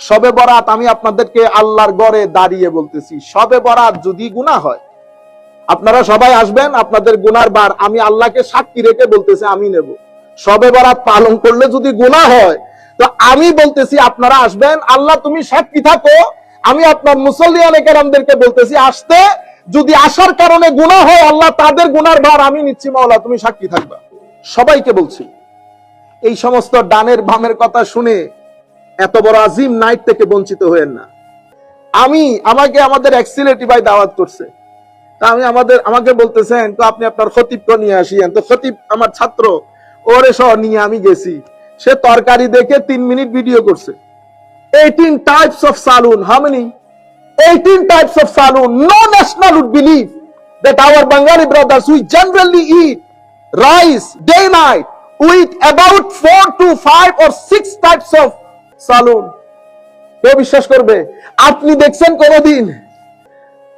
সবে বরাত আমি আপনাদেরকে আল্লাহর গড়ে দাঁড়িয়ে বলতেছি, সবে বরাত যদি গুনাহ হয়, আপনারা সবাই আসবেন, আপনাদের গুনার বার, আমি আল্লাহকে সাক্ষী রেখে বলতেছি, আমি নেব। সবে বরাত পালন করলে যদি গুনাহ হয়, তো আমি বলতেছি, আপনারা আসবেন, আল্লাহ তুমি সাক্ষী থাকো, আমি আপনার মুসল্লিয়ানে কেরামদেরকে বলতেছি, আসতে যদি আসার কারণে গুনাহ হয়, আল্লাহ তাদের গুনার ভার আমি নিচ্ছি, মাওলা, তুমি সাক্ষী থাকবা। সবাইকে বলছি, এই সমস্ত ডানের বামের কথা শুনে এত বড় আজিম নাইট থেকে বঞ্চিত হইেন না। আমি, আমাকে আমাদের এক্সিলেটি ভাই দাওয়াত করছে। তা আমি আমাদের, আমাকে বলতেছেন, তো আপনি আপনার খতিবকে নিয়ে আসিয়েন? তো খতিব আমার ছাত্র, ওরে সহ নিয়ে আমি গেছি। সে তরকারি দেখে তিন মিনিট ভিডিও করছে। এইটিন টাইপস অফ সালুন হামনি eighteen types of সালুন no national would believe that our Bangali brothers we generally eat rice day night with about four to five or six types of saloon কেউ বিশ্বাস করবে? আপনি দেখছেন কোনদিন?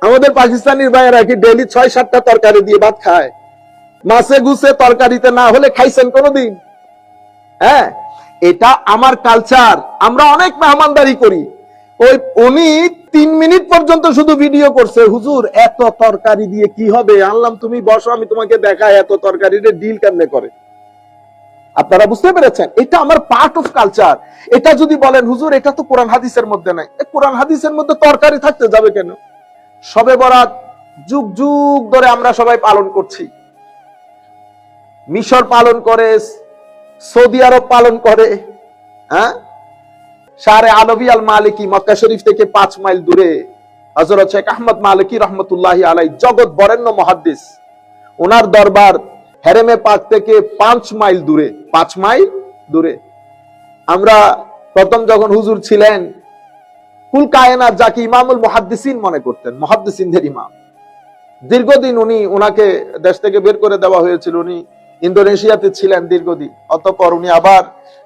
আমাদের পাকিস্তানির ভাইয়েরা কি ডেলি ছয়, সাতটা তরকারি দিয়ে ভাত খায়? মাছে গুছে তরকারিতে না হলে খাইছেন কোনদিন? হ্যাঁ এটা আমার কালচার আমরা অনেক মেহমানদারি করি। ওই উনি তিন মিনিট পর্যন্ত শুধু ভিডিও করছে, হুজুর, এত তরকারি দিয়ে কি হবে? আনলাম, তুমি বসো, আমি তোমাকে দেখাই এত তরকারির ডিল কেমনে করে? আপনারা বুঝতে পেরেছেন? এটা আমার পার্ট অফ কালচার এটা যদি বলেন, হুজুর, এটা তো কোরআন হাদিসের মধ্যে নাই। কোরআন হাদিসের মধ্যে তরকারি থাকতে যাবে কেন? সবে বরাত, যুগ যুগ ধরে আমরা সবাই পালন করছি। মিশর পালন করে, সৌদি আরব পালন করে হ্যাঁ? সারে আলবি আল মালিকি মক্কা শরীফ থেকে পাঁচ মাইল দূরে হজরত শেখ আহমদ মালিকি রহমতুল্লাহ আলাই জগৎ বরেণ্য মহাদ্দিস, ওনার দরবার হেরেমে পাক থেকে পাঁচ মাইল দূরে, পাঁচ মাইল দূরে। আমরা প্রথম যখন হুজুর ছিলেন কুল কায়নাত যাকে ইমামুল মুহাদ্দিসিন মনে করতেন, মুহাদ্দিসিনদের ইমাম। দীর্ঘদিন উনি ওনাকে দেশ থেকে বের করে দেওয়া হয়েছিল। উনি ইন্দোনেশিয়াতে ছিলেন দীর্ঘদিন। অতঃপর উনি আবার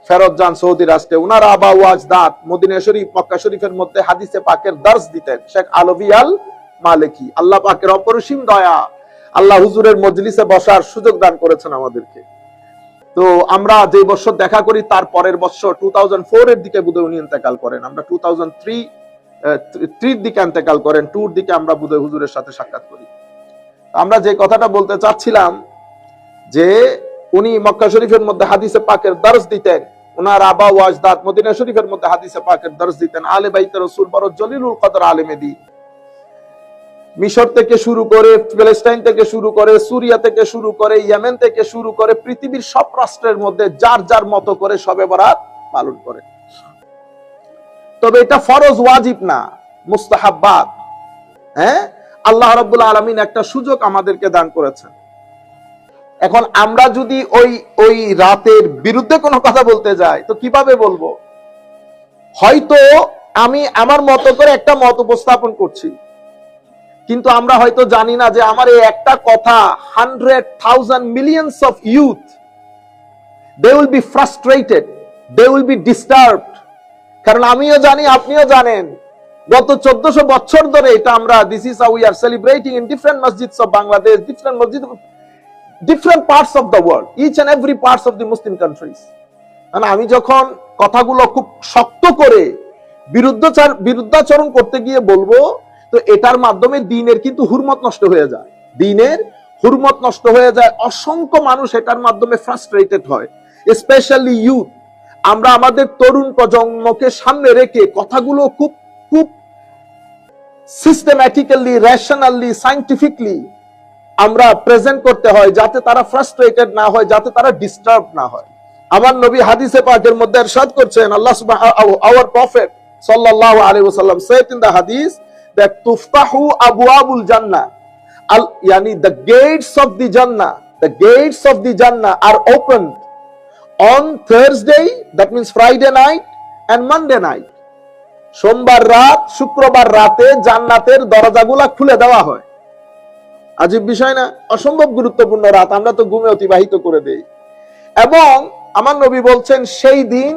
ফেরত যান সৌদি রাষ্ট্রে। উনার আবা ওয়াজ দাঁত মদিনা শরীফ, মক্কা শরীফের মধ্যে হাদিসে পাকের দর্শ দিতেন, শেখ আলভি আল মালিকি আল্লাহ পাকের অপরিসীম দয়া আল্লাহ হুজুরের মজলিসে বসার সুযোগ দান করেছেন আমাদেরকে। তো আমরা যে বছর দেখা করি, তার পরের বছর টু থাউজেন্ড ফোর এর দিকে বুধহয় উনি ইন্তেকাল করেন। আমরা টু থাউজেন্ড থ্রি থ্রির দিকে ইন্তেকাল করেন, টুর দিকে আমরা বুধহয় হুজুরের সাথে সাক্ষাৎ করি। আমরা যে কথাটা বলতে চাচ্ছিলাম যে উনি মক্কা শরীফের মধ্যে হাদিসে পাকের দর্শ দিতেন ওনার আবা ওয়াজদাদ মদিনা শরীফের মধ্যে হাদিসে পাকের দর্শ দিতেন আলে বাইতে রসুল বড় জলিলুল কদর আলেমে দি মিশর থেকে শুরু করে প্যালেস্টাইন থেকে শুরু করে সুরিয়া থেকে শুরু করে ইয়েমেন থেকে শুরু করে পৃথিবীর সব রাষ্ট্রের মধ্যে যার যার মতো করে সবে বরাত পালন করে। তবে এটা ফরজ ওয়াজিব না, মুস্তাহাব্বাত। হ্যাঁ? আল্লাহ রাব্বুল আলামিন একটা সুযোগ আমাদেরকে দান করেছেন। এখন আমরা যদি ওই ওই রাতের বিরুদ্ধে কোনো কথা বলতে যাই, তো কীভাবে বলব? হয়তো আমি আমার মতো করে একটা মত উপস্থাপন করছি। কিন্তু আমরা হয়তো জানি না যে আমার এই একটা কথা hundred thousand millions of youth they will be frustrated they will be disturbed কারণ আমিও জানি, আপনিও জানেন, গত চোদ্দশো বছর ধরে এটা আমরা this is we are celebrating in different মসজিদস of Bangladesh different মসজিদ different parts of the world each and every parts of the Muslim countries মানে আমি যখন কথাগুলো খুব শক্ত করে বিরুদ্ধাচার, বিরুদ্ধাচরণ করতে গিয়ে বলব তো এটার মাধ্যমে দিনের কিন্তু হুরমত নষ্ট হয়ে যায়। দিনের হুরমত নষ্ট হয়ে যায়, অসংখ্য মানুষ এটার মাধ্যমে ফ্রাস্ট্রেটেড হয়। স্পেশালি ইউথ আমরা আমাদের তরুণ প্রজন্মকে সামনে রেখে কথাগুলো খুব খুব সিস্টেম্যাটিক্যালি রেশনালি সাইন্টিফিকলি আমরা প্রেজেন্ট করতে হয়, যাতে তারা ফ্রাস্ট্রেটেড না হয়, যাতে তারা ডিস্টার্ব না হয়। আমার নবী হাদিসে পাকের মধ্যে ইরশাদ করছেন, আল্লাহ আওয়ার প্রফেট সাল্লাল্লাহু আলাইহি ওয়াসাল্লাম said in the hadith that tuftahu abwabul jannah al yani the gates of the jannah the gates of the jannah are opened on Thursday that means Friday night and Monday night সোমবার রাত শুক্রবার রাতে জান্নাতের দরজাগুলা খুলে দেওয়া হয় আজীব বিষয় না অসম্ভব গুরুত্বপূর্ণ রাত আমরা তো ঘুমে অতিবাহিত করে দেই এবং আমার নবী বলছেন সেই দিন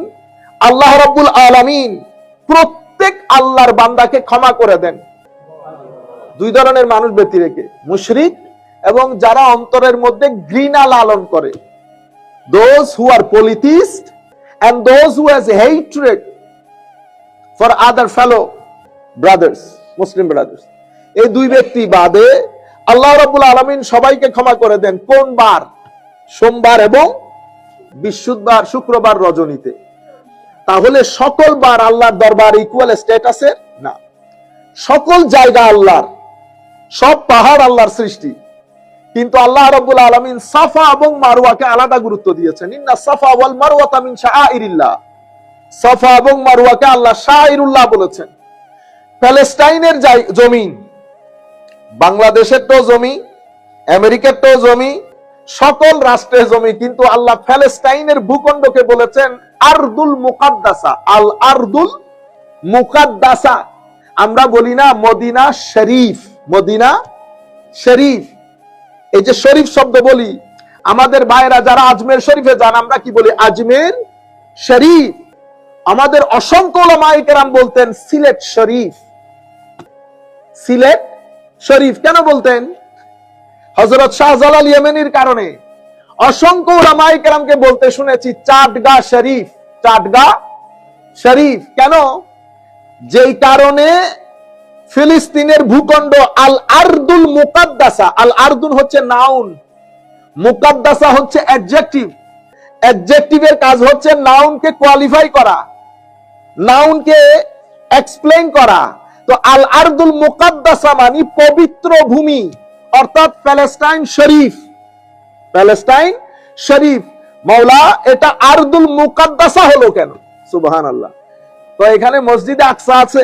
আল্লাহ রাব্বুল আলামিন প্রত্যেক আল্লাহর বান্দাকে ক্ষমা করে দেন দুই ধরনের মানুষ ব্যক্তি রেখে, মুশরিক এবং যারা অন্তরের মধ্যে ঘৃণা লালন করে। দোজ হু আর পলিটিস্ট and those who has hatred for other fellow brothers Muslim brothers এই দুই ব্যক্তি বাদে আল্লাহ রাব্বুল আলামিন সবাইকে ক্ষমা করে দেন কোন বার? সোমবার এবং বৃহস্পতিবার, শুক্রবার রজনীতে। তাহলে সকল বার আল্লাহর দরবার ইকুয়াল স্টেটাসের না। সকল জায়গা আল্লাহর। সব পাহাড় আল্লাহর সৃষ্টি। কিন্তু আল্লাহ রাব্বুল আলামিন সাফা এবং মারওয়াকে আলাদা গুরুত্ব দিয়েছেন। ইন্না সাফা ওয়াল মারওয়াতা মিন শাআইরিল্লাহ। সাফা এবং মারওয়াকে আল্লাহ শাআইরুল্লাহ বলেছেন। প্যালেস্টাইনের জায়- জমিন, বাংলাদেশের তো জমি, আমেরিকার তো জমি, সকল রাষ্ট্রের জমি, কিন্তু আল্লাহ প্যালেস্টাইনের ভূখণ্ডকে বলেছেন আরদুল মুকাদ্দাসা। আল আরদুল মুকাদ্দাসা। আমরা বলি না মদিনা শরীফ। মদিনা শরীফ। এই যে শরীফ শব্দ বলি, আমাদের ভাইরা যারা আজমের শরীফে যান, আমরা কি বলি? আজমের শরীফ। আমাদের অসংখ্য ওলামায়ে কেরাম বলতেন, সিলেট শরীফ। সিলেট শরীফ কেন বলতেন? হজরত শাহজালাল ইয়েমেনির কারণে। অসংখ্য ওলামায়ে কেরামকে বলতে শুনেছি, চাটগা শরীফ চাটগা শরীফ। কেন? যেই কারণে ফিলিস্তিনের ভূখণ্ড আল আরদুল মুকাদ্দাসা। আল আরদুল হচ্ছে নাউন মুকাদ্দাসা হচ্ছে অ্যাডজেক্টিভ অ্যাডজেক্টিভের কাজ হচ্ছে নাউনকে কোয়ালিফাই করা। নাউনকে এক্সপ্লেইন করা। তো আল আরদুল মুকাদ্দাসা মানে পবিত্র ভূমি, অর্থাৎ প্যালেস্টাইন শরীফ। প্যালেস্টাইন শরীফ। মাওলা, এটা আরদুল মুকাদ্দাসা হলো কেন? সুবহান আল্লাহ তো এখানে মসজিদে আকসা আছে।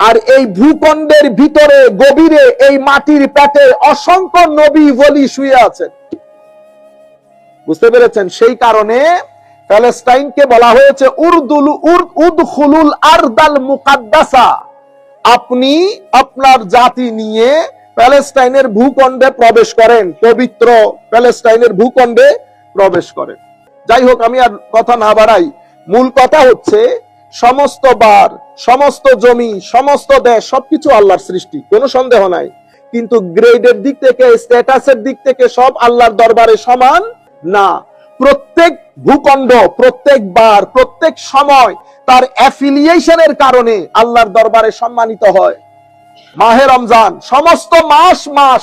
আর এই ভূখণ্ডের ভিতরে, গভীরে, এই মাটির পেটে অসংখ্য নবী বলি শুয়ে আছেন। বুঝতে পেরেছেন? সেই কারণে প্যালেস্টাইনকে বলা হয়েছে, উর্দুল উদখুলুল আরদাল মুকাদ্দাসা। আপনি আপনার জাতি নিয়ে প্যালেস্টাইনের ভূখণ্ডে প্রবেশ করেন, পবিত্র প্যালেস্টাইনের ভূখণ্ডে প্রবেশ করেন। যাই হোক, আমি আর কথা না বাড়াই। মূল কথা হচ্ছে সমস্ত বার, সমস্ত জমি, সমস্ত দেশ, সবকিছু আল্লাহর সৃষ্টি, কোনো সন্দেহ নাই। কিন্তু গ্রেডের দিক থেকে স্ট্যাটাসের দিক থেকে সব আল্লাহর দরবারে সমান না। প্রত্যেক ভূখণ্ড, প্রত্যেক বার, প্রত্যেক সময় তার অ্যাফিলিয়েশনের কারণে আল্লাহর দরবারে সম্মানিত হয়। মাহে রমজান, সমস্ত মাস মাস।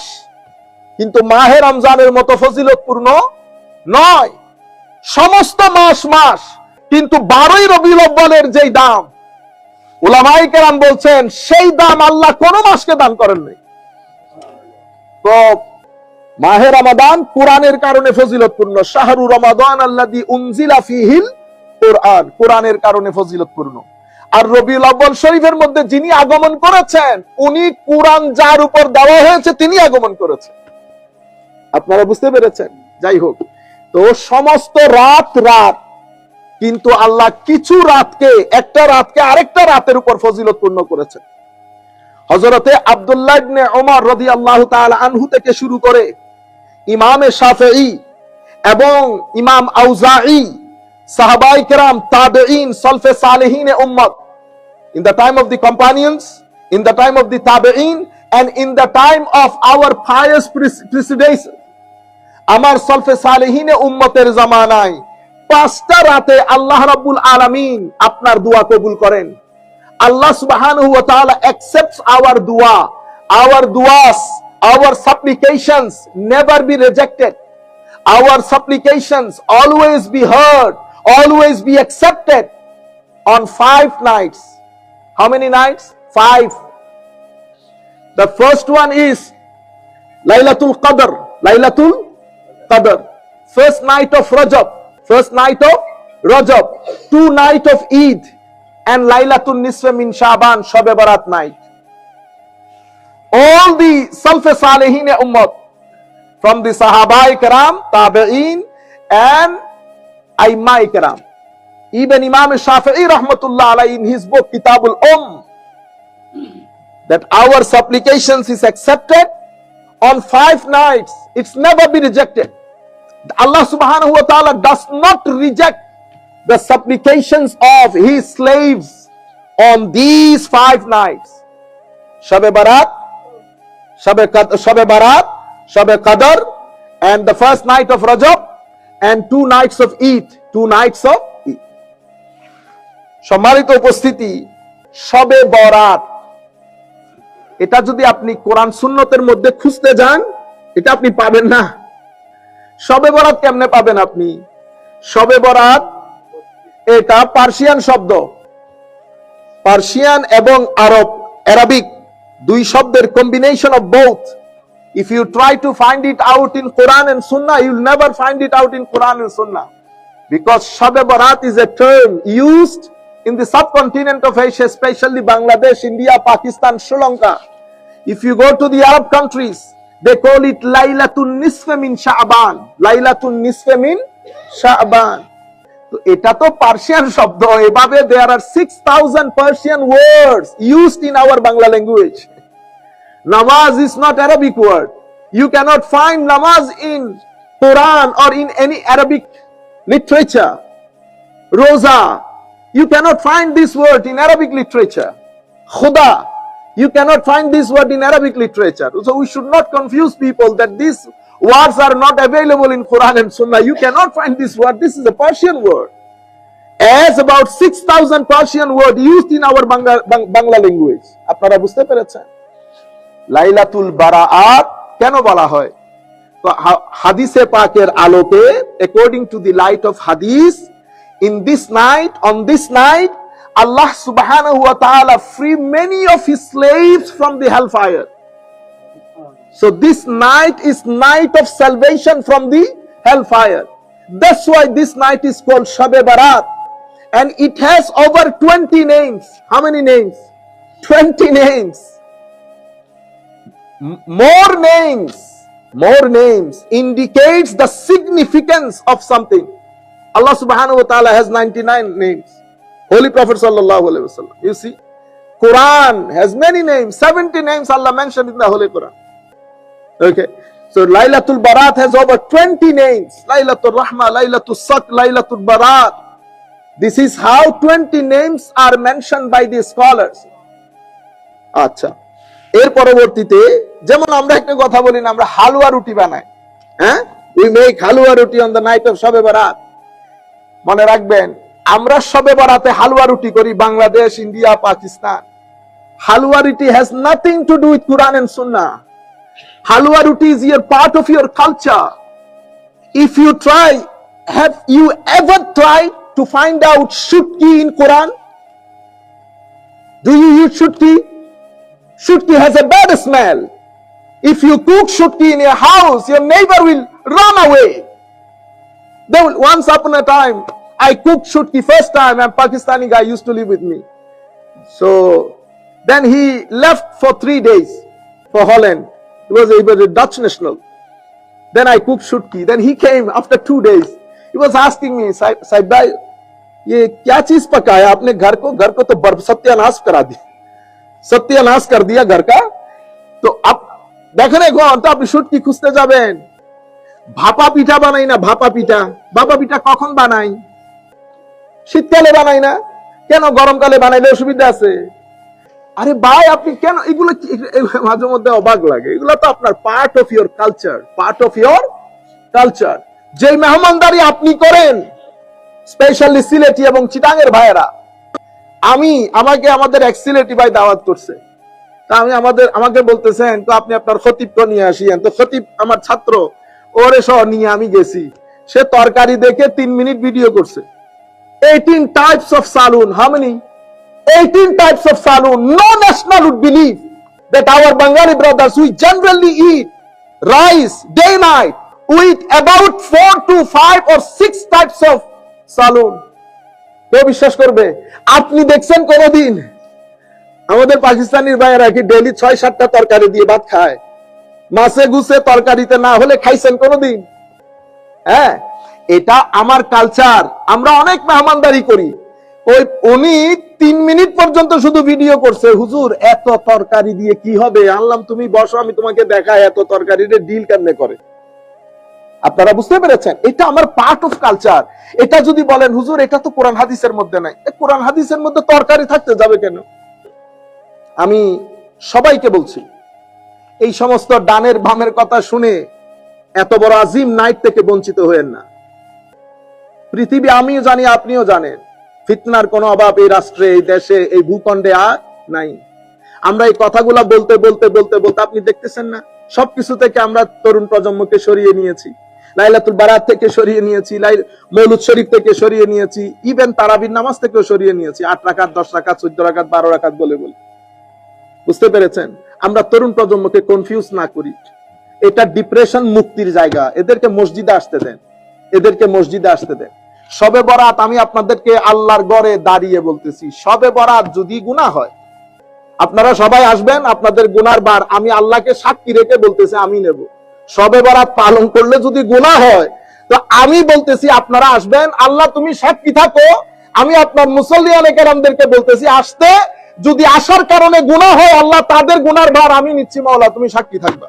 কিন্তু মাহে রমজানের মতো ফজিলতপূর্ণ নয়। সমস্ত মাস মাস। কিন্তু বারোই রবিউল আব্বালের যেই দাম ওলামাই কেরাম বলছেন, সেই দাম আল্লাহ কোন মাসকে দান করেন নাই। তো মাহে রমাদান কোরআনের কারণে ফজিলতপূর্ণ। শাহরু রমাদান আল্লাদি উনজিলা ফিহিল কোরআন, কোরআনের কারণে ফজিলতপূর্ণ। আর রবিউল আব্বাল শরীফের মধ্যে যিনি আগমন করেছেন, উনি কোরআন যার উপর দেওয়া হয়েছে, তিনি আগমন করেছেন। আপনারা বুঝতে পেরেছেন? যাই হোক। তো সমস্ত রাত রাত কিন্তু আল্লাহ কিছু রাতকে, একটা রাতকে আরেকটা রাতের উপর ফজিলতপূর্ণ করেছেন। হজরতে আব্দুল্লাহ ইবনে ওমর রাদিয়াল্লাহু তাআলা আনহু থেকে শুরু করে ইমামে শাফেঈ এবং ইমাম আউজাঈ সাহাবাই কেরাম, তাবেঈন, সলফে সালেহিন উম্মত। In the time of the companions, in the time of the tabe'in and in the time of our pious pre- predecessors আমার সলফে সালেহিনে উম্মতের জামানায় পাঁচটা রাতে আল্লাহ রাব্বুল আলামিন আপনার দোয়া কবুল করেন আল্লাহ সুবহানাহু ওয়া তাআলা accepts our dua our duas our supplications never be rejected our supplications always be heard always be accepted on five nights how many nights five the first one is Laylatul Qadr Laylatul Qadr first night of Rajab first night of Rajab two night of Eid and Laylatul Nisfa min Shaban Shabe Barat night all the Salfe Salihin Ummah from the Sahaba Ikram, Tabi'een and Aimma Ikram even Imam Shafi'i Rahmatullah in his book Kitabul Umm that our supplications is accepted on five nights. It's never be rejected. Allah subhanahu wa ta'ala does not reject the supplications of his slaves on these five nights. Shabe Barat, Shabe, Barat, Shabe Qadr, and the first night of Rajab, and two nights of Eid. Two nights of Eid. সম্মানিত উপস্থিতি সবে বরাত এটা যদি আপনি কোরআন সুন্নতের মধ্যে খুঁজতে যান এটা আপনি পাবেন না সবে বরাত কেমনে পাবেন আপনি সবে বরাত এটা পার্সিয়ান শব্দ পার্সিয়ান এবং আরব অ্যারাবিক দুই শব্দের combination of both if you try to find it out in quran and sunnah you'll never find it out in quran and sunnah because Shabe Barat is a term used in the subcontinent of Asia, especially Bangladesh, India, Pakistan, Sri Lanka. If you go to the Arab countries, they call it Lailatul Nisfe min Sha'ban. Lailatul Nisfe min Sha'ban. তো এটা তো Persian শব্দ এভাবে there are six thousand Persian words used in our Bangla language Namaz is not Arabic word. You cannot find namaz in Quran or in any Arabic literature. Rosa, you cannot find this word in Arabic literature. Khuda, you cannot find this word in Arabic literature. So we should not confuse people that these words are not available in Quran and Sunnah. You cannot find this word. This is a Persian word. As about 6,000 Persian word used in our Bangla, Bang- Bangla language. আপনারা বুঝতে পেরেছেন লাইলাতুল বারাআত কেন বলা হয় তো হাদিসে পাকের আলোকে according to the light of hadith in this night on this night Allah subhanahu wa ta'ala free many of his slaves from the hellfire. So this night is night of salvation from the hellfire. That's why this night is called Shabe Barat. And it has over 20 names. How many names? 20 names. M more names. More names indicates the significance of something. Allah subhanahu wa ta'ala has 99 names. Holy Prophet sallallahu alaihi wasallam. You see, Quran has many names. 70 names Allah mentioned in the Holy Quran. Okay. So Lailatul Barat has over 20 names. Lailatul Rahma, Lailatul Sak, Lailatul Barat. This is how 20 names are mentioned by the scholars. আচ্ছা এর পরবর্তীতে যেমন আমরা একটা কথা বলি না আমরা হালুয়া রুটি বানাই হ্যাঁ we make halwa roti on the night of Shabe Barat মনে রাখবেন আমরা শবে বারাতে হালুয়া রুটি করি Bangladesh India Pakistan halwa roti has nothing to do with Quran and Sunnah Halwa roti is your part of your culture. If you try, have you ever tried to find out shutki in Quran? Do you use shutki? Shutki has a bad smell. If you cook shutki in your house, your neighbor will run away. They will, once upon a time, I cooked shutki first time, and Pakistani guy used to live with me. So then he left for three days for Holland. He was, he was a Dutch national. Then I cooked shutki. Then he came after two days. He was asking me, "Sahib Sahib bhai, ये क्या चीज पकाया आपने घर को घर को तो बर्फ सत्यानाश करा दिया সত্যানাশ কর দিয়া ঘর কা তো আপ দেখেন এখন তো আপনি শুটকি খুঁজতে যাবেন ভাপা পিঠা বানাই না ভাপা পিঠা ভাপা পিঠা কখন বানাই শীতকালে বানাই না। কেন গরমকালে বানাইলে অসুবিধা আছে? আরে ভাই, আপনি কেন এগুলো মাঝে মধ্যে অবাক লাগে। এগুলো তো আপনার part of your culture part of your culture যে মেহমানদারি আপনি করেন স্পেশালি সিলেটি এবং চিটাঙ্গের ভাইয়েরা, আমি, আমাকে আমাদের এক সিলেটি ভাই দাওয়াত করছে। তা আমি আমাদের আমাকে বলতেছেন, তো আপনি আপনার খতিবকে নিয়ে আসিয়েন। তো খতিব আমার ছাত্র, ওরে সহ নিয়ে আমি গেছি। সে তরকারি দেখে তিন মিনিট ভিডিও করছে। 18 types of saloon. How many? 18 types of saloon. No national would believe that our Bengali brothers, we generally eat rice day night. Eat about four to five or six types of saloon. কেউ বিশ্বাস করবে আপনি দেখছেন কোনদিন আমাদের পাকিস্তানির ভাইয়েরা কি daily ছয় সাতটা তরকারি দিয়ে ভাত খায় মাছে গুছে তরকারিতে না হলে খাইছেন কোনদিন হ্যাঁ এটা আমার কালচার আমরা অনেক মেহমানদারি করি। ওই উনি তিন মিনিট পর্যন্ত শুধু ভিডিও করছে। হুজুর, এত তরকারি দিয়ে কি হবে? আনলাম তুমি বসো, আমি তোমাকে দেখাই এত তরকারির ডিল কেমনে করে? আপনারা বুঝতে পেরেছেন? এটা আমার পার্ট অফ কালচার এটা যদি বলেন, হুজুর, এটা তো কোরআন হাদিসের মধ্যে নাই। কোরআন হাদিসের মধ্যে তরকারি থাকতে যাবে কেন? আমি সবাইকে বলছি, এই সমস্ত ডানের বামের কথা শুনে এত বড় আজিম নাইট থেকে বঞ্চিত হয়েন না। পৃথিবী আমিও জানি, আপনিও জানেন। ফিতনার কোনো অভাব এই রাষ্ট্রে, এই দেশে, এই ভূখণ্ডে আর নাই। আমরা এই কথাগুলা বলতে বলতে বলতে বলতে আপনি দেখতেছেন না? সবকিছু থেকে আমরা তরুণ প্রজন্মকে সরিয়ে নিয়েছি। লাইলাতুল বারাত থেকে সরিয়ে নিয়েছি লাই মৌলুদ শরীফ থেকে সরিয়ে নিয়েছি ইভেন তারাবির নামাজ থেকেও সরিয়ে নিয়েছি। আট রাকাত, দশ রাকাত, চোদ্দ রাকাত, বারো রাকাত বলে বলে। বুঝতে পেরেছেন? আমরা তরুণ প্রজন্মকে কনফিউজ না করি। এটা ডিপ্রেশন মুক্তির জায়গা। এদেরকে মসজিদে আসতে দেন। এদেরকে মসজিদে আসতে দেন। সবে বরাত আমি আপনাদেরকে আল্লাহর গড়ে দাঁড়িয়ে বলতেছি, সবে বরাত যদি গুনাহ হয়, আপনারা সবাই আসবেন, আপনাদের গুনার বার, আমি আল্লাহকে সাক্ষী রেখে বলতেছি, আমি নেব। সবে বরাত পালন করলে যদি গুনাহ হয়, তো আমি বলতেছি, আপনারা আসবেন, আল্লাহ তুমি সাক্ষী থাকো, আমি আপনার মুসল্লিয়ানে কেরামদেরকে বলতেছি, আসতে, যদি আসার কারণে গুনাহ হয়, আল্লাহ তাদের গুনার ভার আমি নিচ্ছি, মাওলা, তুমি সাক্ষী থাকবা।